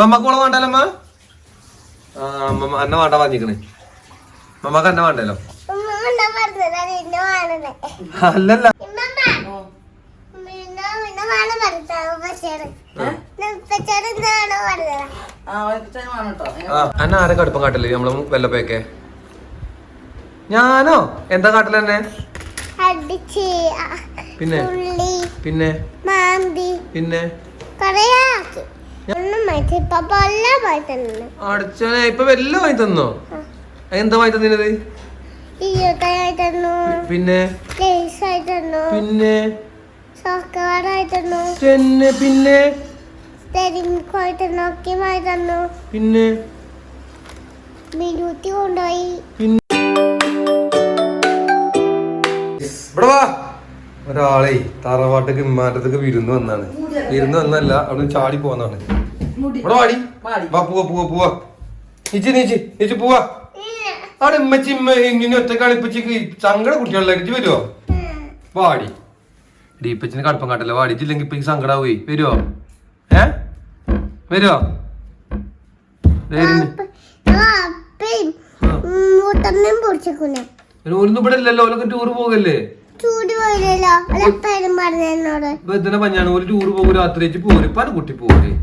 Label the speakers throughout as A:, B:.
A: മമ്മക്കൂടെ അമ്മ അന്ന വേണ്ട പറഞ്ഞിക്കണേ മമ്മക്ക് അന്ന വേണ്ടല്ലോ അല്ലല്ല അന്ന ആരെ കടുപ്പം കാട്ടില്ലേ നമ്മള് വെല്ലപ്പയൊക്കെ ഞാനോ എന്താ കാട്ടിലെന്നെ പിന്നെ പിന്നെ പിന്നെ അടച്ചോനെ ഇപ്പൊ എല്ലാം വാങ്ങി തന്നോ എന്താ വാങ്ങി തന്നിനത് പിന്നെ പിന്നെ പിന്നെ
B: പിന്നെ
A: പിന്നെ പിന്നെ ഇവിടെ വാ ഒരാളെ തറവാട്ടേക്ക് വിമാനത്തേക്ക് വിരുന്ന് വന്നാണ് വിരുന്ന് വന്നല്ല അവിടെ ചാടി പോന്നാണ് ഇവിടെ വാടി വാ പോവാ പോവാ പോവാ ഇച്ചി നീച്ചി നീച്ചി പോവാ അവിടെ ഇമ്മച്ചി ഇമ്മ ഇങ്ങനെ ഒറ്റക്കാണ് ഇപ്പച്ചിക്ക് സങ്കട കുട്ടികളിലേക്ക് ഇജ്ജ് വരുമോ hmm. വാടി ഡീപ്പച്ചിന് കടുപ്പം കാട്ടല്ലോ വാടി ഇല്ലെങ്കിൽ ഇപ്പൊ സങ്കടാവുകയെ വരുമോ ഏ വരുവോ ഒന്നും ഇവിടെ ഇല്ലല്ലോ ഓലൊക്കെ ടൂർ പോകല്ലേ
B: പെരുമാറുന്നോട്
A: പഞ്ഞാണ് ഒരു ടൂർ പോകും രാത്രി പോരും പല കുട്ടി പോരും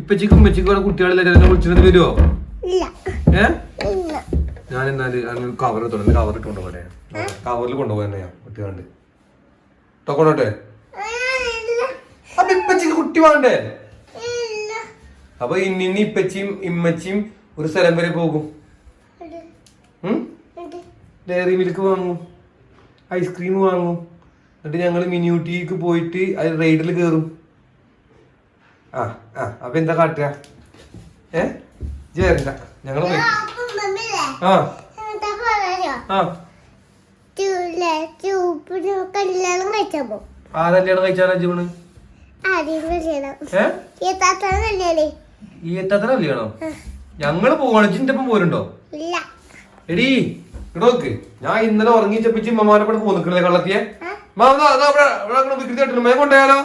A: ഇപ്പച്ചിക്കും ഉമ്മച്ചിക്കും കുട്ടികളില്ലേ എന്നെ വിളിച്ചിട്ട് വരുമോ ഏ ഞാൻ എന്നാല് കവർ തുടങ്ങി കവർ ഇട്ട് കൊണ്ടുപോകണേ കവറിൽ കൊണ്ടുപോകാൻ ഞാൻ കുട്ടി കണ്ട് കൊണ്ടോട്ടെ അപ്പൊ ഇപ്പച്ചിക്ക് കുട്ടി വേണ്ടേ അപ്പൊ ഇന്നിന്ന് ഇപ്പച്ചിയും ഇമ്മച്ചിയും ഒരു സ്ഥലം വരെ പോകും ഡയറി മിൽക്ക് വാങ്ങും ഐസ്ക്രീം വാങ്ങും എന്നിട്ട് ഞങ്ങൾ മിനിയൂട്ടിക്ക് പോയിട്ട് അത് റൈഡിൽ കയറും അപ്പൊ എന്താ കാട്ടുക ഏ ചേരണ്ട ഞങ്ങള് ആ ആ
B: കല്യാണം കഴിച്ചപ്പോ
A: ഈ എത്താത്തന കല്യാണോ ഞങ്ങള് പോവാണ് പോരുണ്ടോ എടീ ഇടോക്ക് ഞാൻ ഇന്നലെ ഉറങ്ങി ചപ്പിച്ച് കൂടെ പോന്നിക്കണല്ലേ കള്ളത്തിയെ അതാ അവിടെ വിക്രി തട്ടണം മേ കൊണ്ടുപോയാലോ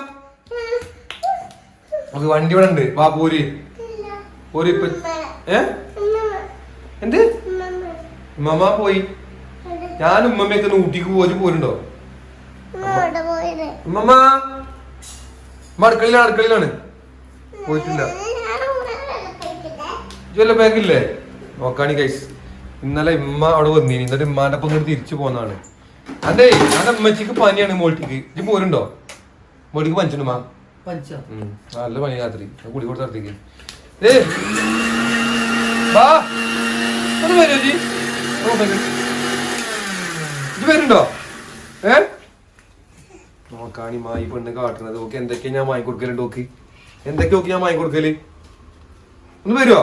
A: നമുക്ക് വണ്ടി ഇവിടെ ഉണ്ട് വാ പൂരി പൂരി ഇപ്പൊ ഏ എന്ത് ഉമ്മ പോയി ഞാൻ ഉമ്മമ്മയൊക്കെ ഊട്ടിക്ക് പോയി പോരുണ്ടോ ഉമ്മമ്മ ഉമ്മ അടുക്കളയിലാണ് അടുക്കളയിലാണ് പോയിട്ടില്ല ജോല ബാഗില്ലേ നോക്കാണി കൈസ് ഇന്നലെ ഇമ്മ അവിടെ വന്നീനി ഇന്നലെ ഉമ്മാന്റെ ഒപ്പം കൂടി തിരിച്ചു പോന്നാണ് അതെ ഞാൻ അമ്മച്ചിക്ക് പനിയാണ് മോൾട്ടിക്ക് ഇത് പോരുണ്ടോ മോട്ടിക്ക് പനിച്ചിട്ടുണ്ടോ നല്ല പനി രാത്രി കുടി കൊടുത്ത് നടത്തിക്ക് വരുന്നുണ്ടോ ഏ നോക്കാണി മായി പെണ്ണ് കാട്ടുന്നത് ഓക്കെ എന്തൊക്കെയാ ഞാൻ വാങ്ങി കൊടുക്കലുണ്ട് ഓക്ക് എന്തൊക്കെ ഓക്കെ ഞാൻ വാങ്ങി കൊടുക്കല് ഒന്ന് വരുമോ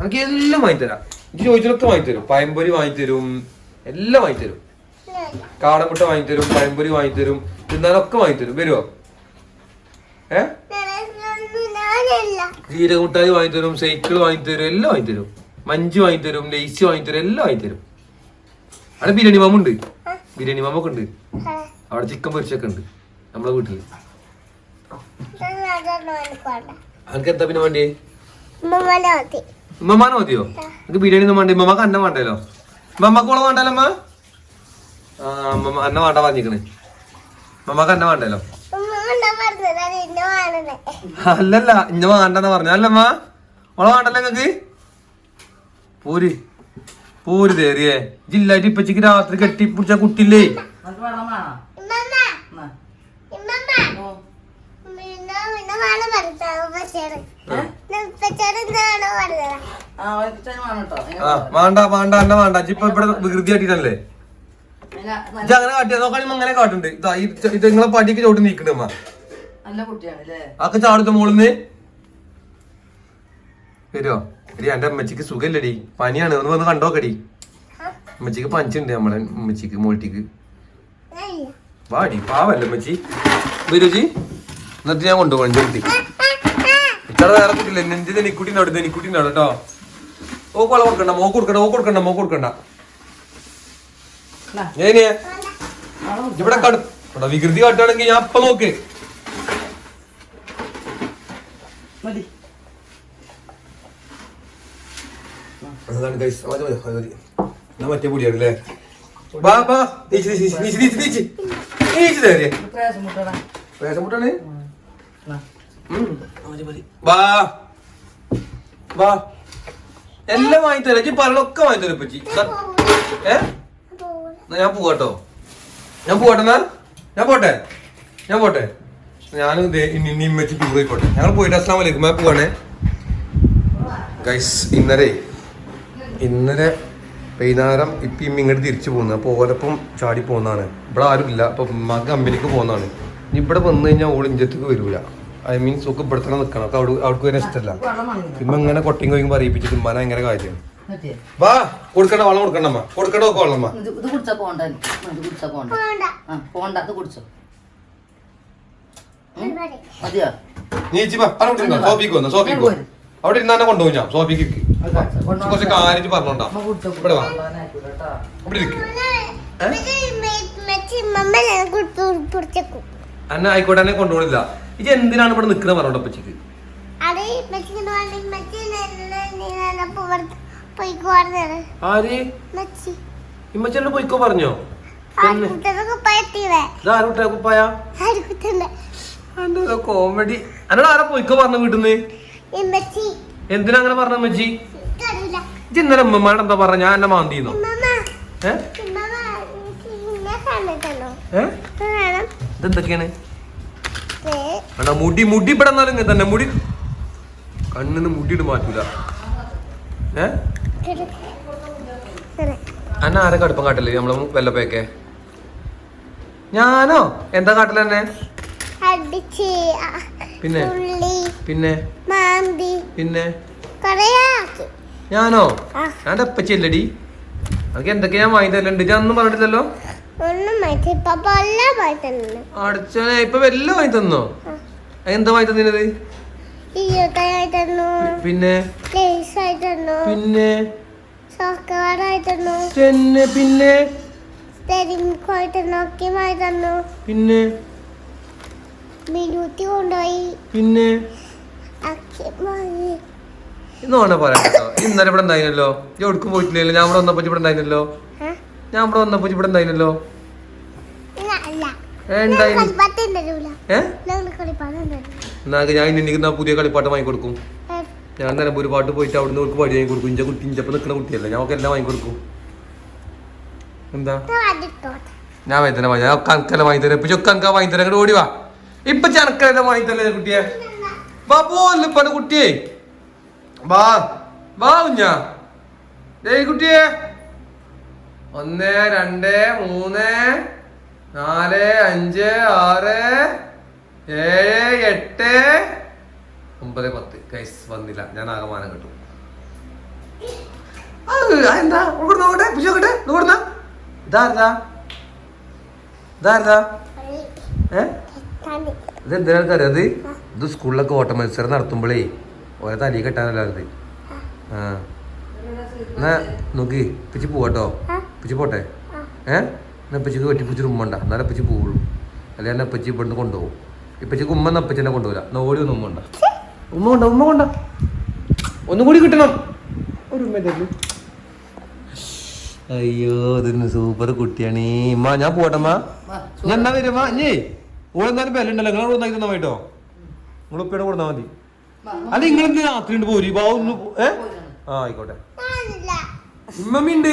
A: എനിക്ക് എല്ലാം വാങ്ങിത്തരാം എനിക്ക് ചോദിച്ചതൊക്കെ വാങ്ങിത്തരും പയമ്പൊരി വാങ്ങിത്തരും എല്ലാം വാങ്ങിത്തരും കാടമുട്ട വാങ്ങിത്തരും പയമ്പൊരി വാങ്ങിത്തരും തിന്നാനൊക്കെ വാങ്ങിത്തരും വരുമോ ഏ ജീരക മുട്ടായി വാങ്ങിത്തരും സൈക്കിൾ തരും എല്ലാം വാങ്ങി തരും ലേസ് വാങ്ങി തരും എല്ലാം തരും അവിടെ ബിരിയാണി മാമ ഉണ്ട് ബിരിയാണി മാമൊക്കെ ഉണ്ട് അവിടെ ചിക്കൻ പൊരിച്ചൊക്കെ ഉണ്ട് നമ്മളെ വീട്ടിൽ അനക്ക് എന്താ പിന്നെ വേണ്ടേ ഉമ്മമാനോ മതിയോ എനിക്ക് ബിരിയാണി ഒന്നും വേണ്ടേ ഉമ്മമാക്ക് അന്ന വേണ്ടല്ലോ ഉമ്മമ്മക്കോളം വേണ്ടല്ലോ അമ്മ അമ്മ അന്ന വേണ്ട പറഞ്ഞിരിക്കണേ മമ്മക്ക് എന്നെ വേണ്ടല്ലോ അല്ലല്ല ഇന്ന വേണ്ടെന്ന് പറഞ്ഞു അല്ലമ്മ ഓള വേണ്ടല്ലോ നിങ്ങക്ക് പൂരി പൂരി തേറിയേ ജില്ലായിട്ട് ഇപ്പച്ചക്ക് രാത്രി കെട്ടി പിടിച്ച കുട്ടില്ലേ വേണ്ട വേണ്ട എന്നെ വേണ്ട ഇപ്പൊ ഇവിടെ വികൃതി ആട്ടിട്ടല്ലേ ഇത് അങ്ങനെ കാട്ടിയാ നോക്കാണി അങ്ങനെ കാട്ടുണ്ട് ഇതാ ഇത് നിങ്ങളെ പടിക്ക് ചോട്ട് നീക്കണ അമ്മ
C: നല്ല കുട്ടിയാണല്ലേ
A: അക്ക ചാടുത്ത മോളിന്ന് വരുമോ എടി എന്റെ അമ്മച്ചിക്ക് സുഖമില്ലടി പനിയാണ് ഒന്ന് വന്ന് കണ്ടോക്കടി അമ്മച്ചിക്ക് പനിച്ചുണ്ട് നമ്മളെ അമ്മച്ചിക്ക് മോൾട്ടിക്ക് വാടി പാവല്ലേ അമ്മച്ചി വരുചി എന്നിട്ട് ഞാൻ കൊണ്ടുപോകണം ചെറുത്തി ഇത്ര വേറെ കുട്ടിയില്ല എന്റെ നെനിക്കുട്ടിൻ്റെ അവിടെ നെനിക്കുട്ടിൻ്റെ അവിടെ കേട്ടോ ഓ കൊള കൊടുക്കണ്ട മോക്ക് കൊടുക്കണ്ട ഓ കൊടുക്കണ്ട മോക്ക് കൊടുക്കണ്ട ഞാനിയാ ഇവിടെ കടു ഇവിടെ വികൃതി കാട്ടുകയാണെങ്കിൽ ഞാൻ അപ്പൊ നോക്ക് മറ്റേ പൊടിയാണ് അല്ലേ എല്ലാം വാങ്ങിത്തരാം ഇജ്ജ് പറയണൊക്കെ ഏ ഞാൻ പോവാട്ടോ ഞാൻ പോവട്ടെ എന്നാൽ ഞാൻ പോട്ടെ ഞാൻ പോട്ടെ ഞാൻ ഇന്നിയും വെച്ച് ടൂർ പോയിക്കോട്ടെ ഞങ്ങൾ പോയിട്ട് അസ്ലാം വലിക്കുമ്പോ ഞാൻ പോവാണേ ഗൈസ് ഇന്നലെ ഇന്നലെ വൈകുന്നേരം ഇപ്പം ഇങ്ങോട്ട് തിരിച്ചു പോകുന്നത് അപ്പോൾ ഓരോപ്പം ചാടി പോകുന്നതാണ് ഇവിടെ ഇല്ല അപ്പോൾ ഉമ്മക്ക് കമ്പനിക്ക് പോകുന്നതാണ് ഇനി ഇവിടെ വന്നു കഴിഞ്ഞാൽ ഓൾ ഇഞ്ചത്തേക്ക് വരില്ല ഐ മീൻസ് ഒക്കെ ഇവിടെ തന്നെ നിൽക്കണം അവിടെ അവിടേക്ക് വരാൻ ഇഷ്ടമല്ല ഇമ്മ ഇങ്ങനെ കൊട്ടിയും കൊയ്യും പറയിപ്പിച്ചിട്ട് ഉമ്മാനെ ഭയങ്കര കാര്യമാണ് വാ കൊടുക്കണ്ട വളം കൊടുക്കണ്ടമ്മ കൊടുക്കണ്ട ഒക്കെ
C: ഇത് ഇത് കുടിച്ചാ പോണ്ട ഇത് കുടിച്ചാ പോണ്ട ആ പോണ്ട ഇത് കുടിച്ചോ മതിയോ
A: നീ ഇച്ചി വാ അവിടെ ഇരുന്നോ സോഫിക്ക് വന്നോ സോഫിക്ക് പോ അവിടെ ഇരുന്നാന്നെ കൊണ്ടുപോകും ഞാൻ സോഫിക്ക് കുറച്ച് കാര്യം പറഞ്ഞോണ്ടാ ഇവിടെ വാ ഇവിടെ ഇരിക്കും അന്ന ആയിക്കോട്ടെ എന്നെ കൊണ്ടുപോണില്ല ഇത് എന്തിനാണ് ഇവിടെ നിക്കണ പറഞ്ഞോട്ടപ്പച്ചിക്ക്
B: ആര് പൊയ്ക്കോ പറഞ്ഞോ കുപ്പായ
A: കോമഡി ആരാ പൊയ്ക്കോ പറഞ്ഞു വീട്ടിന്ന് എന്തിനാ അങ്ങനെ പറഞ്ഞ അമ്മച്ചി ഇന്നലെ ഉമ്മമാടെ എന്താ പറഞ്ഞ ഞാൻ എന്നെ മാന്തിന്നോ ഇതെന്തൊക്കെയാണ് മുടി മുടി ഇവിടെ തന്നെ മുടി കണ്ണിന് മുടി മാറ്റൂല ഏഹ് അന്ന ആരെ കടുപ്പം കാട്ടല്ലേ നമ്മള് വെള്ളപ്പയൊക്കെ ഞാനോ എന്താ കാട്ടൽ തന്നെ പിന്നെ പിന്നെ പിന്നെ ഞാനോ ഞാൻ അപ്പച്ചല്ലടി അതൊക്കെ എന്തൊക്കെ ഞാൻ വാങ്ങി തരലുണ്ട് ഇതൊന്നും പറഞ്ഞിട്ടില്ലല്ലോ അടച്ചോനെ ഇപ്പൊ വല്ല വാങ്ങി തന്നോ എന്താ വാങ്ങി തന്നത്
B: പിന്നെ
A: പിന്നെ പിന്നെ പിന്നെ
B: പിന്നെ
A: പിന്നെ ഇന്നോണെ പറയാം കേട്ടോ ഇന്നലെ ഇവിടെ ഉണ്ടായിരുന്നല്ലോ ഞാൻ പോയിട്ടില്ലല്ലോ ഞാൻ ഇവിടെ വന്നപ്പോ ഇവിടെ ഉണ്ടായിരുന്നല്ലോ ഞാൻ ഇവിടെ വന്നപ്പോ ഇവിടെ ഉണ്ടായിരുന്നല്ലോ ഏ
B: ഉണ്ടായിരുന്നു
A: ഏ എന്നാ ഞാൻ ഇനി നിൽക്കുന്ന പുതിയ കളിപ്പാട്ട് വാങ്ങി കൊടുക്കും ഞാൻ നിലമ്പൂർ പാട്ട് പോയിട്ട് അവിടുന്ന് അവർക്ക് വടി വാങ്ങി കൊടുക്കും ഇഞ്ച കുട്ടി ഇഞ്ചപ്പം നിൽക്കുന്ന കുട്ടിയല്ല ഞാൻ എല്ലാം വാങ്ങി കൊടുക്കും എന്താ ഞാൻ വാങ്ങി ഞാൻ ഒക്കെ വാങ്ങി തരാം ഇപ്പൊ ഒക്കെ അനക്കാ വാങ്ങി തരാം അങ്ങോട്ട് ഓടിവാ ഇപ്പൊ ചനക്കെല്ലാം വാങ്ങി തരല്ലേ കുട്ടിയെ വാ പോല്ല ഇപ്പൊ കുട്ടിയെ വാ വാ കുഞ്ഞാ ഏയ് കുട്ടിയെ ഒന്ന് രണ്ട് മൂന്ന് നാല് അഞ്ച് ആറ് ഏഴ് എട്ട് ഒമ്പത് പത്ത് ഗൈസ് വന്നില്ല ഞാൻ ആകമാനം കിട്ടും എന്താ അത് ഇത് സ്കൂളിലൊക്കെ ഓട്ട മത്സരം നടത്തുമ്പോഴേ ഓരോ തലി കെട്ടാനല്ലാതെ ആ എന്നാ നോക്കി പിച്ചി പോവാട്ടോ പിച്ചി പോട്ടെ ഏഹ് എന്നാ പിച്ചിക്ക് വെട്ടിപ്പിടിച്ച് ഉമ്മണ്ട എന്നാലും പിച്ചി പോവുള്ളൂ അല്ലെങ്കിൽ എന്നാ പിച്ചി ഇവിടുന്ന് കൊണ്ടുപോകും ഇപ്പച്ചി കുമ്മന്ന് അപ്പച്ചനെ എന്നാ ഓടി ഒന്ന് ഉമ്മ ഉണ്ട ഉമ്മ കൊണ്ട ഉമ്മ കൊണ്ട ഒന്നും കൂടി കിട്ടണം ഒരു അയ്യോ ഇതിന് സൂപ്പർ കുട്ടിയാണ് ഉമ്മ ഞാൻ പോട്ടമ്മ ഞാൻ എന്നാ വരുമ്മ ഇനി ഓളെന്നാലും പേരുണ്ടല്ലോ നിങ്ങൾ കൊടുത്താക്കി തന്നാ കേട്ടോ നിങ്ങൾ ഉപ്പയുടെ കൊടുത്താൽ മതി അല്ല നിങ്ങൾ രാത്രി ഉണ്ട് പോരി ബാ ഒന്ന് ഏ ആ ആയിക്കോട്ടെ ഉണ്ട് ഇമ്മമ്മയുണ്ട്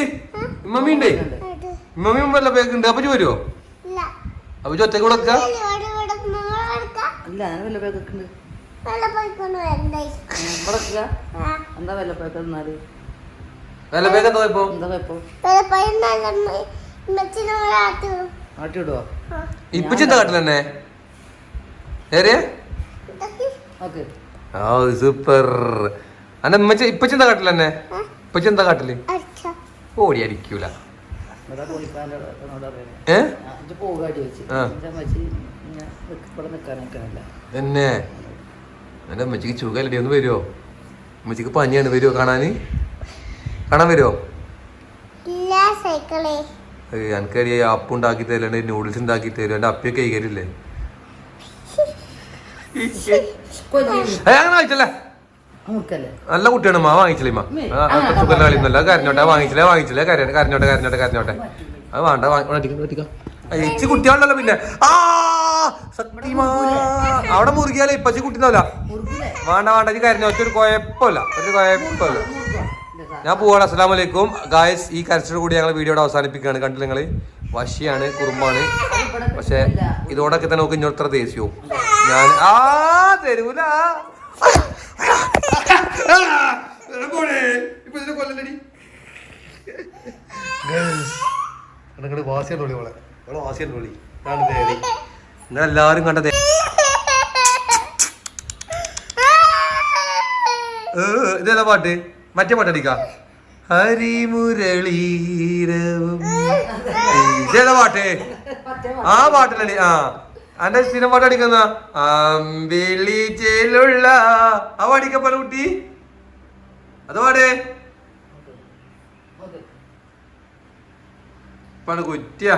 A: ഇമ്മമ്മയുണ്ട് ഇമ്മമ്മയും വല്ല പേക്കുണ്ട് അപ്പൊ വരുമോ അപ്പൊ ഒറ്റക്ക് കൊടുക്കാം
C: ഇല്ല അങ്ങനെ വല്ലപ്പോഴൊക്കെ എന്താ വല്ലപ്പോഴൊക്കെ തിന്നാല് എന്താ പോയപ്പോ ആട്ടി
A: സൂപ്പർ ഓടി ഏ പോകാടി തന്നെ എൻ്റെ അമ്മച്ചിക്ക് ചുഖല്ലേ ഒന്ന് വരുമോ അമ്മച്ചിക്ക് പനിയാണ് വരുമോ കാണാൻ കാണാൻ വരുമോ എനിക്കറിയ അപ്പ് ഉണ്ടാക്കി തരലുണ്ട് നൂഡിൽസ് ഉണ്ടാക്കി തരും എന്റെ അപ്പിയൊക്കെ കൈകരില്ലേ അങ്ങനെ നല്ല കുട്ടിയാണ് മാ വാങ്ങിച്ചില്ലേ മാ നല്ല വാങ്ങിച്ചില്ലേ വാങ്ങിച്ചില്ലേ കരഞ്ഞോട്ടെ കരഞ്ഞോട്ടെ കരഞ്ഞോട്ടെ അത് വേണ്ട ഇച്ചി കുട്ടിയാണല്ലോ പിന്നെ ആ അവിടെ മുറുകിയാലേ ഇപ്പച്ചി കുട്ടിന്നല്ല വേണ്ട വേണ്ട എനിക്ക് കരഞ്ഞു ഒരു കുഴപ്പമില്ല ഒരു കുഴപ്പമില്ല ഞാൻ പോവാണ് അസ്സാം വലൈക്കും ഗായസ് ഈ കരച്ചിലോട് കൂടി ഞങ്ങൾ വീഡിയോയുടെ അവസാനിപ്പിക്കുകയാണ് കണ്ടില്ല നിങ്ങൾ വശിയാണ് കുറുമ്പാണ് പക്ഷെ ഇതോടൊക്കെ തന്നെ നോക്കി ഇഞ്ഞോത്ര ദേശിയോ ഞാൻ ആ തരൂല കൊല്ലടി വാസിയാണ് ഒളിവളെ നമ്മളെ വാസിയാണ് വിളി ഇതാണ് തേടി നിങ്ങളെല്ലാവരും ഇതല്ല പാട്ട് മറ്റേ പാട്ട് അടിക്കാം ഹരിമുരളീരവും ഇതേതാ പാട്ട് ആ പാട്ടിലടി ആ അന്റെ സ്ഥിരം പാട്ട് അടിക്കുന്ന അമ്പിളി ചേലുള്ള ആ പാടിക്കപ്പല കുട്ടി അത് പാടേ പാട് കുറ്റിയാ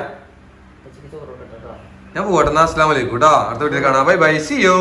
A: ഞാൻ പോട്ടെന്നാ അസ്സാം വലൈക്കും കേട്ടോ അടുത്ത വീട്ടിൽ കാണാം ബൈ ബൈ സി യോ